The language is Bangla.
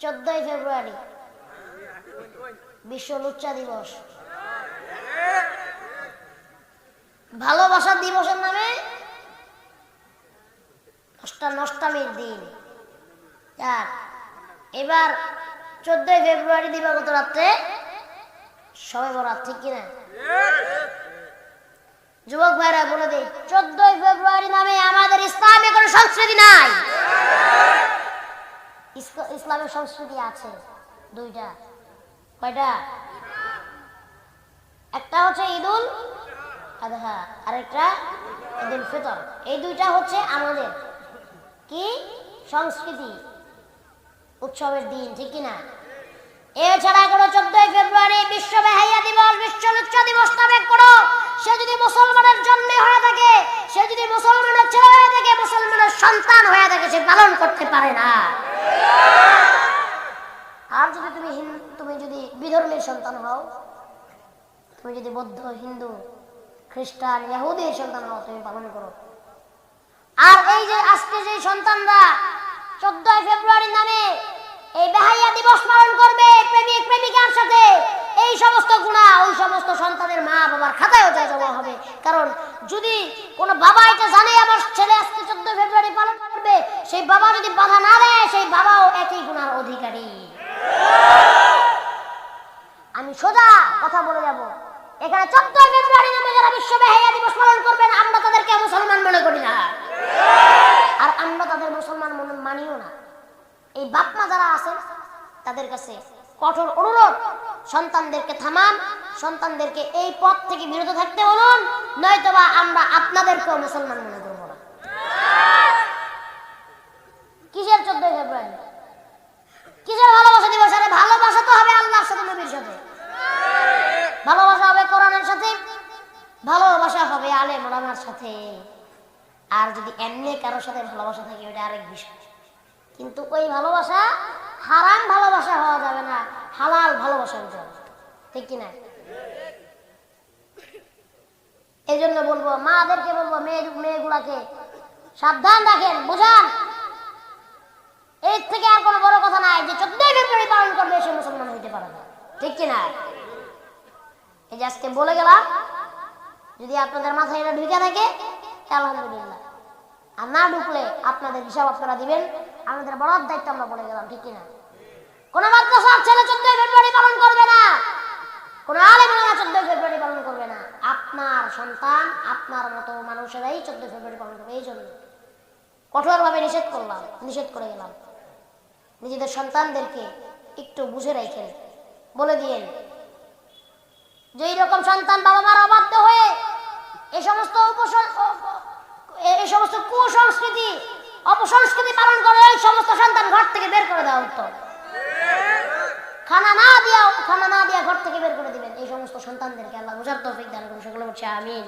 চোদ্দই ফেব্রুয়ারি। বিশ্ব লুচ্চা দিবস। ভালোবাসা দিবসের নামে নষ্টা নষ্টামির দিন। আর এবার চোদ্দই ফেব্রুয়ারি দিবাগত রাত্রে সবাই বরাত, ঠিক কিনা? যুবক ভাইরা বলে দেই, চোদ্দই ফেব্রুয়ারি নামে আমাদের ইসলামে কোনো সংস্কৃতি নাই। ইসলামের সংস্কৃতি আছে, দুইটা। কয়টা? একটা হচ্ছে ঈদুল আদহা, আরেকটা ঈদুল ফিতর। এই দুইটা হচ্ছে আমাদের কি? সংস্কৃতি, উৎসবের দিন, ঠিক কিনা? এছাড়া কোনো চোদ্দই ফেব্রুয়ারি বিশ্ব বেহাইয়া দিবস বিশ্ব দিবস নামে সে যদি মুসলমানের জন্মে হয়ে থাকে, সে যদি মুসলমানের ছেলে হয়ে থাকে, মুসলমানের সন্তান হয়ে থাকে, সে পালন করতে পারে না। আর যদি তুমি তুমি যদি বিধর্মীর সন্তান হও, তুমি যদি বৌদ্ধ, হিন্দু, খ্রিস্টান, ইহুদির সন্তান হও, তুমি পালন করো। আর এই যে আজকে যে সন্তানরা চোদ্দই ফেব্রুয়ারি নামে এই বেহাইয়া দিবস পালন করবে প্রেমিক প্রেমিকার সাথে, এই সমস্ত গুণা, ওই সমস্ত সন্তানের মা বাবার খাতায়ও যায় জমা হবে। কারণ যদি কোনো বাবা এটা জানে, আমার ছেলে আজকে চোদ্দই ফেব্রুয়ারি পালন করবে, সেই বাবা যদি বাধা না দেয়, সেই সোজা কথা বলে যাব। এখানে চোদ্দই ফেব্রুয়ারি নামে যারা বিশ্ব দিবস পালন করবেন, আমরা তাদেরকে মুসলমান মনে করি না। আর আমরা তাদের মুসলমান মনে মানিও না। এই বাপমা যারা আছেন, তাদের কাছে কঠোর অনুরোধ, সন্তানদেরকে থামান, সন্তানদেরকে এই পথ থেকে বিরত থাকতে বলুন, নয়তোবা আমরা আপনাদেরকেও মুসলমান মনে করব না। কিসের চোদ্দই ফেব্রুয়ারি? কিসের ভালোবাসা দিবস আরে ভালোবাসা তো হবে আল্লাহর সাথে নবীর সাথে ভালোবাসা হবে কোরআনের সাথে ভালোবাসা হবে আলে মোলামার সাথে। আর যদি এমনি কারোর সাথে ভালোবাসা থাকে ওটা আরেক বিষয়। কিন্তু ওই ভালোবাসা হারাম ভালোবাসা হওয়া যাবে না, হালাল ভালোবাসা হতে হবে। ঠিক কিনা? এই জন্য বলব, মাদেরকে বলব, মেয়ে, মেয়েগুলাকে সাবধান রাখেন, বুঝান। এর থেকে আর কোনো বড় কথা নাই যে চোদ্দই ফেব্রুয়ারি পালন করবে সে মুসলমান হইতে পারে না। ঠিক কিনা? এই যে আজকে বলে গেলাম যদি আপনাদের মাথায় এটা ঢুকে থাকে, আলহামদুলিল্লাহ। আর না ঢুকলে আপনাদের হিসাব আপনারা দিবেন, আমাদের বড় দায়িত্ব আমরা বলে গেলাম, ঠিক কিনা? কোন মাদ্রাসার ছেলে চোদ্দই ফেব্রুয়ারি পালন করবে না। কোন আলেম না চোদ্দই ফেব্রুয়ারি পালন করবে না। আপনার সন্তান, আপনার মতো মানুষেরাই চোদ্দই ফেব্রুয়ারি পালন করবে, এই জন্য। কঠোরভাবে নিষেধ করলাম, নিষেধ করে গেলাম। নিজেদের সন্তানদেরকে একটু বুঝে রাখেন বলে দিয়েন যে রকম সন্তান বাবা মার অবাধ্য হয়ে এই সমস্ত উপসং- অ- অ- এই সমস্ত কুসংস্কৃতি, অপসংস্কৃতি পালন করে এই সমস্ত সন্তান ঘর থেকে বের করে দেওয়া হতো। খানা না দিয়া, খানা না দিয়া ঘর থেকে বের করে দিবেন। এই সমস্ত সন্তানদেরকে আল্লাহ বুঝার তৌফিক দান করুন। সকলে আমিন।